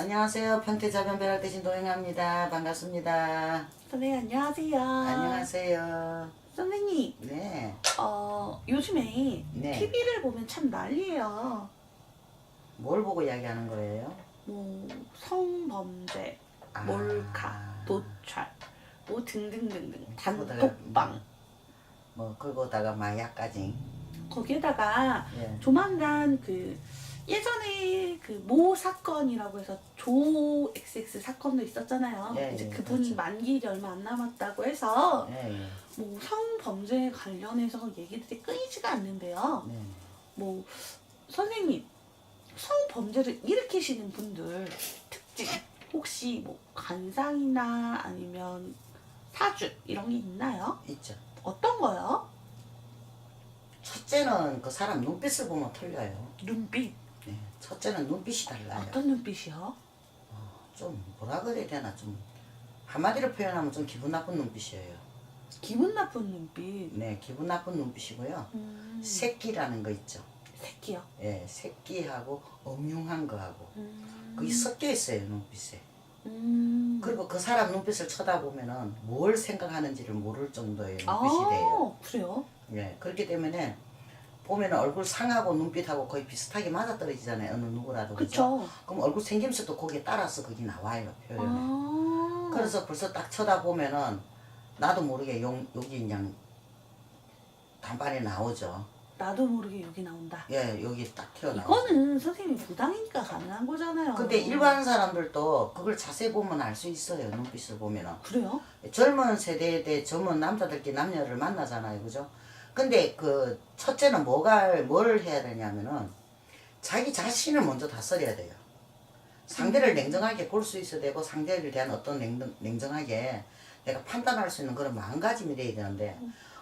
안녕하세요. 평택자변 배락 대신 도행합니다. 반갑습니다. 선생님 안녕하세요. 안녕하세요. 선생님, 네. 어, 요즘에 네. TV를 보면 참 난리예요. 뭘 보고 이야기하는 거예요? 뭐 성범죄, 아. 몰카, 도찰, 뭐 등등등등 단톡방. 뭐 그거다가 마약까지. 거기에다가 예. 조만간 그 예전에 그 모 사건이라고 해서 조 XX 사건도 있었잖아요. 예, 이제 예, 그분 그렇죠. 만기일이 얼마 안 남았다고 해서 예, 예. 뭐 성범죄 관련해서 얘기들이 끊이지가 않는데요. 네. 뭐 선생님 성범죄를 일으키시는 분들 특징 혹시 뭐 간상이나 아니면 사주 이런 게 있나요? 있죠. 어떤 거요? 첫째는 그 사람 눈빛을 보면 틀려요. 눈빛 네. 첫째는 눈빛이 달라요. 어떤 눈빛이요? 좀 뭐라 그래야 되나 좀 한마디로 표현하면 좀 기분 나쁜 눈빛이에요. 기분 나쁜 눈빛. 네, 기분 나쁜 눈빛이고요. 음, 새끼라는 거 있죠. 새끼요. 예, 새끼하고 음흉한 거하고 음, 그게 섞여 있어요 눈빛에. 음. 그리고 그 사람 눈빛을 쳐다보면은 뭘 생각하는지를 모를 정도의 눈빛이 아, 돼요. 그래요? 예, 그렇기 때문에 보면은 얼굴 상하고 눈빛하고 거의 비슷하게 맞아떨어지잖아요. 어느 누구라도 그죠? 그럼 얼굴 생김새도 거기에 따라서 그게 나와요 표현에. 아, 그래서 벌써 딱 쳐다보면은 나도 모르게 용, 여기 그냥 단발이 나오죠. 나도 모르게 여기 나온다. 예, 여기 딱 튀어나오죠. 이거는 선생님이 부당이니까 가능한 거잖아요. 근데 일반 사람들도 그걸 자세히 보면 알 수 있어요. 눈빛을 보면은. 그래요? 젊은 세대에 대해 젊은 남자들끼리 남녀를 만나잖아요. 그죠? 근데 그 첫째는 뭐가 뭘 해야 되냐면은 자기 자신을 먼저 다스려야 돼요. 상대를 냉정하게 볼 수 있어야 되고 상대에 대한 어떤 냉정, 냉정하게 내가 판단할 수 있는 그런 마음가짐이 돼야 되는데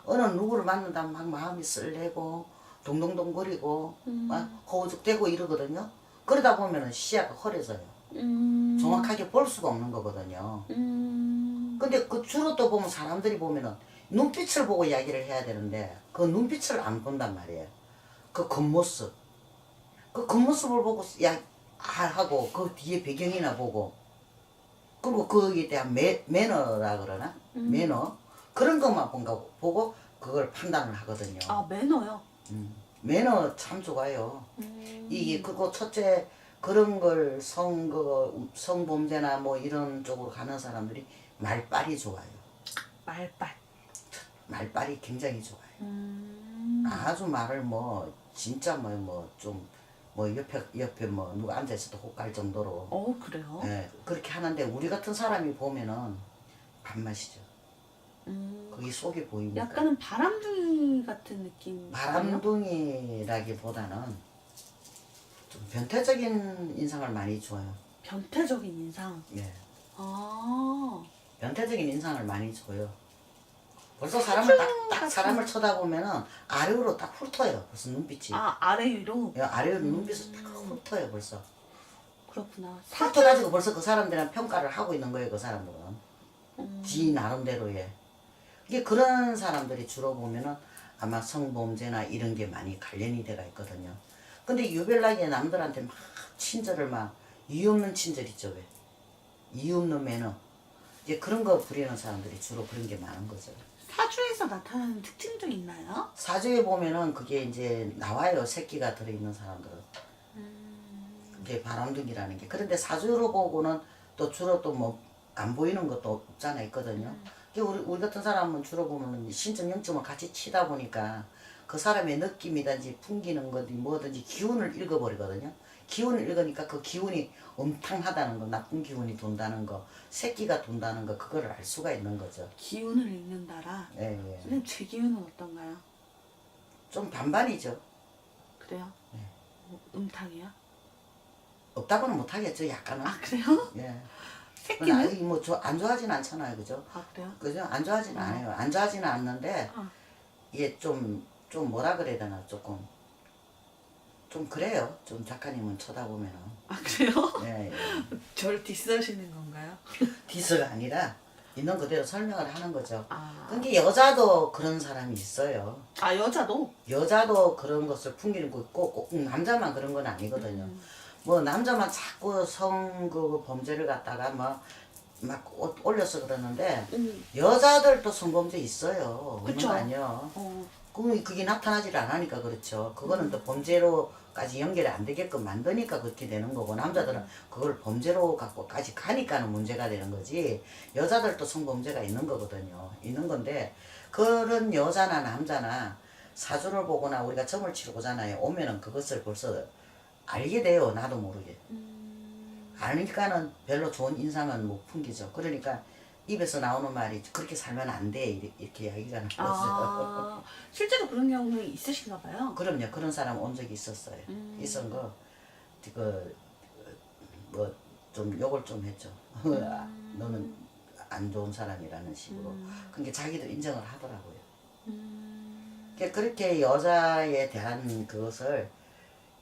어느 누구를 만난다면 막 마음이 쓸래고 동동동거리고 음. 막 허우죽대고 이러거든요. 그러다 보면은 시야가 흐려져요. 음. 정확하게 볼 수가 없는 거거든요. 음. 근데 그 주로 또 보면 사람들이 보면은 눈빛을 보고 이야기를 해야 되는데 그 눈빛을 안 본단 말이에요. 그 겉모습. 그 겉모습을 보고 야, 아, 하고 그 뒤에 배경이나 보고 그리고 거기에 대한 매, 매너라 그러나? 음. 매너? 그런 것만 본가 보고 그걸 판단을 하거든요. 아 매너요. 음. 매너 참 좋아요. 음. 이게 그거 첫째 그런 걸 성, 그 성범죄나 뭐 이런 쪽으로 가는 사람들이 말빨이 좋아요. 말빨. 말빨이 굉장히 좋아요. 음. 아주 말을 뭐 진짜 뭐뭐좀 뭐 옆에 옆에 뭐 누가 앉아 있어도 혹갈 정도로 어 그래요? 예, 그렇게 하는데 우리 같은 사람이 보면은 밥맛이죠. 음. 거기 속이 보이니까. 약간은 바람둥이 같은 느낌. 바람둥이라기보다는 좀 변태적인 인상을 많이 줘요. 변태적인 인상. 예. 아. 변태적인 인상을 많이 줘요. 벌써 사람을 딱, 딱 사람을 쳐다보면은 아래로 딱 훑어요. 벌써 눈빛이. 아 아래 위로. 예, 아래로 눈빛을 딱 훑어요. 벌써. 그렇구나. 훑어가지고 벌써 그 사람들이랑 평가를 하고 있는 거예요. 그 사람들은. 음. 지 나름대로의. 이게 그런 사람들이 주로 보면은 아마 성범죄나 이런 게 많이 관련이 돼가 있거든요. 근데 유별나게 남들한테 막 친절을 막 이유 없는 친절 있죠 왜? 이유 없는 매너. 이제 그런 거 부리는 사람들이 주로 그런 게 많은 거죠. 사주에서 나타나는 특징도 있나요? 사주에 보면은 그게 이제 나와요. 새끼가 들어있는 사람들은. 음. 그게 바람둥이라는 게. 그런데 사주로 보고는 또 주로 또 뭐 안 보이는 것도 없잖아 있거든요. 그게 우리, 우리 같은 사람은 주로 보면은 신점 영점을 같이 치다 보니까 그 사람의 느낌이든지 풍기는 거든지 뭐든지 기운을 읽어버리거든요. 기운을 읽으니까 그 기운이 음탕하다는 거, 나쁜 기운이 돈다는 거, 새끼가 돈다는 거, 그거를 알 수가 있는 거죠. 기운을 읽는다라. 예, 예. 선생님 제 기운은 어떤가요? 좀 반반이죠. 그래요? 네. 뭐, 음탕이요? 없다고는 못하겠죠, 약간은. 아 그래요? 예. 새끼는? 뭐안 좋아하진 않잖아요, 그죠? 아 그래요? 그죠? 안 좋아하진 않아요. 안 좋아하지는 않는데 어. 이게 좀, 좀 뭐라 그래야 되나 조금 좀 그래요. 좀 작가님은 쳐다보면은 아 그래요? 예, 예. 절 디스하시는 건가요? 디스가 아니라 있는 그대로 설명을 하는 거죠. 아, 근데 여자도 그런 사람이 있어요. 아 여자도? 여자도 그런 것을 풍기는 거 있고 꼭 남자만 그런 건 아니거든요. 음. 뭐 남자만 자꾸 성그 범죄를 갖다가 뭐막 올려서 그러는데 음. 여자들도 성범죄 있어요. 그쵸. 거 아니요. 어. 그럼 그게 나타나질 않으니까 그렇죠. 그거는 또 범죄로까지 연결이 안 되게끔 만드니까 그렇게 되는 거고 남자들은 그걸 범죄로 갖고까지 가니까는 문제가 되는 거지. 여자들도 성범죄가 있는 거거든요. 있는 건데 그런 여자나 남자나 사주를 보거나 우리가 점을 치러 오잖아요. 오면은 그것을 벌써 알게 돼요. 나도 모르게. 음. 아니까는 별로 좋은 인상은 못 풍기죠. 그러니까 입에서 나오는 말이 그렇게 살면 안 돼. 이렇게, 이야기가 나왔어요. 아, 실제로 그런 경우는 있으신가 봐요. 그럼요. 그런 사람 온 적이 있었어요. 음. 있은 거, 그, 뭐, 좀 욕을 좀 했죠. 너는 안 좋은 사람이라는 식으로. 음. 그게 자기도 인정을 하더라고요. 음. 그러니까 그렇게 여자에 대한 그것을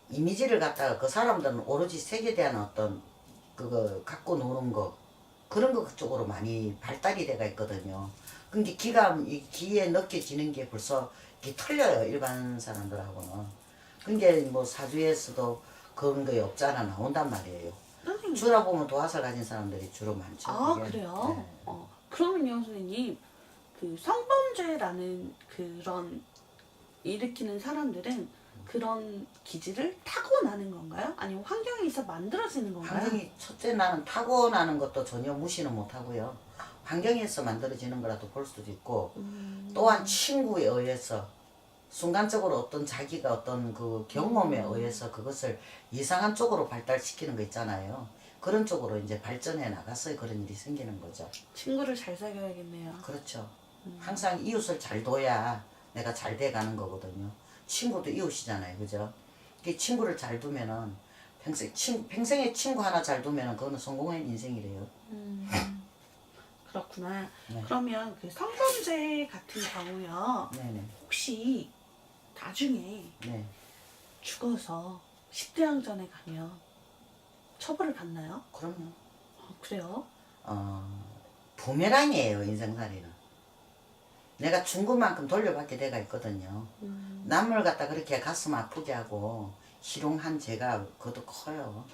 이미지를 갖다가 그 사람들은 오로지 색에 대한 어떤 그거 갖고 노는 거 그런 것 쪽으로 많이 발달이 돼가 있거든요. 근데 기가 이 기에 느껴지는 게 벌써 이게 틀려요 일반 사람들하고는. 근데 뭐 사주에서도 그런 게 없잖아 나온단 말이에요. 선생님. 주라 보면 도화살 가진 사람들이 주로 많죠. 아 그게. 그래요? 네. 어, 그러면요 선생님 그 성범죄라는 그런 일으키는 사람들은 그런 기질을 타고나는 건가요? 아니면 환경에 있어 만들어지는 건가요? 환경이 첫째 나는 타고나는 것도 전혀 무시는 못하고요. 환경에서 만들어지는 거라도 볼 수도 있고 음. 또한 친구에 의해서 순간적으로 어떤 자기가 어떤 그 경험에 음. 의해서 그것을 이상한 쪽으로 발달시키는 거 있잖아요. 그런 쪽으로 이제 발전해 나갔어요. 그런 일이 생기는 거죠. 친구를 잘 사귀어야겠네요. 그렇죠. 음. 항상 이웃을 잘 둬야 내가 잘 돼가는 거거든요. 친구도 이웃이잖아요. 그죠? 그 친구를 잘 두면은 평생, 친, 평생에 친구 하나 잘 두면은 그거는 성공한 인생이래요. 음. 그렇구나. 네. 그러면 그 성범죄 같은 경우요. 네네. 혹시 나중에 네. 죽어서 십대양전에 가면 처벌을 받나요? 그럼요. 어, 그래요? 어, 부메랑이에요, 인생살이는. 내가 중국만큼 돌려받게 돼가 있거든요. 음. 남을 갖다 그렇게 가슴 아프게 하고 희롱한 죄가 그것도 커요.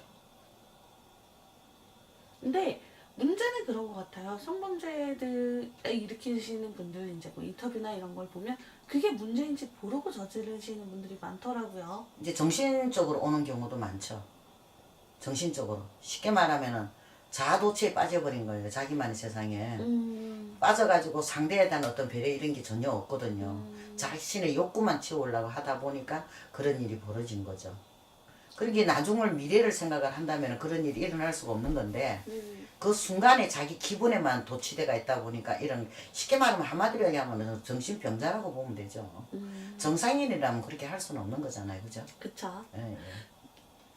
근데 문제는 그런 것 같아요. 성범죄들을 일으키시는 분들 이제 뭐 인터뷰나 이런 걸 보면 그게 문제인지 모르고 저지르시는 분들이 많더라고요. 이제 정신적으로 오는 경우도 많죠. 정신적으로. 쉽게 말하면은 자아도취에 빠져버린 거예요. 자기만의 세상에. 음. 빠져가지고 상대에 대한 어떤 배려 이런 게 전혀 없거든요. 음. 자신의 욕구만 채우려고 하다 보니까 그런 일이 벌어진 거죠. 그러게 나중을 미래를 생각을 한다면 그런 일이 일어날 수가 없는 건데 음. 그 순간에 자기 기분에만 도취돼가 있다 보니까 이런 쉽게 말하면 한마디로 얘기하면 정신병자라고 보면 되죠. 음. 정상인이라면 그렇게 할 수는 없는 거잖아요. 그죠? 그쵸. 예, 예.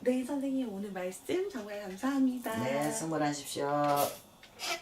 네, 선생님 오늘 말씀 정말 감사합니다. 네, 승분하십시오.